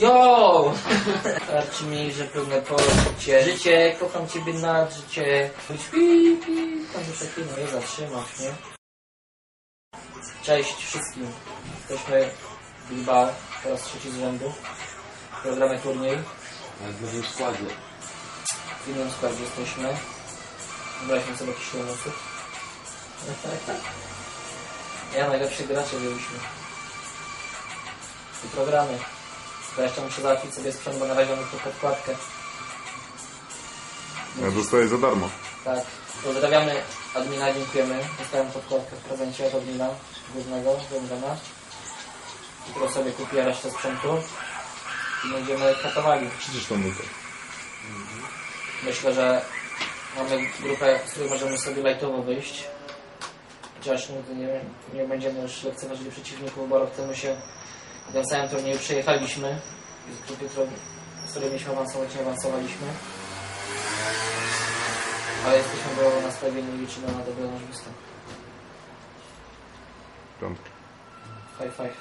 Starczy mi, że pełne poczucie. Życie, kocham ciebie nad życie. Choć pi, pi, tam już taki no nie zatrzymasz, nie? Cześć wszystkim. Jesteśmy Bilbao, po raz trzeci z rzędu. W programie turniej. W nowym składzie. W innym składzie jesteśmy. Wybraliśmy sobie jakiś 7 osób. Ja najlepszych graczy wzięliśmy. I programy. To jeszcze muszę załatwić sobie sprzęt, bo na razie mam tylko podkładkę. Ja dostaję za darmo. Tak. Pozdrawiamy admina, dziękujemy. Dostałem podkładkę w prezencie od admina głównego, Węgrana. Jutro sobie kupię resztę sprzętu. I będziemy katowali. Przecież to to. Myślę, że mamy grupę, z której możemy sobie lightowo wyjść. Chociaż nigdy nie, nie będziemy już lekceważyli przeciwników, bo temu się w tym samym turnieju przejechaliśmy. Z grupy, z której mieliśmy awansować, nie awansowaliśmy. Ale jesteśmy bojowo nastawieni i liczymy na dobry nasz występ. Piątka. High five.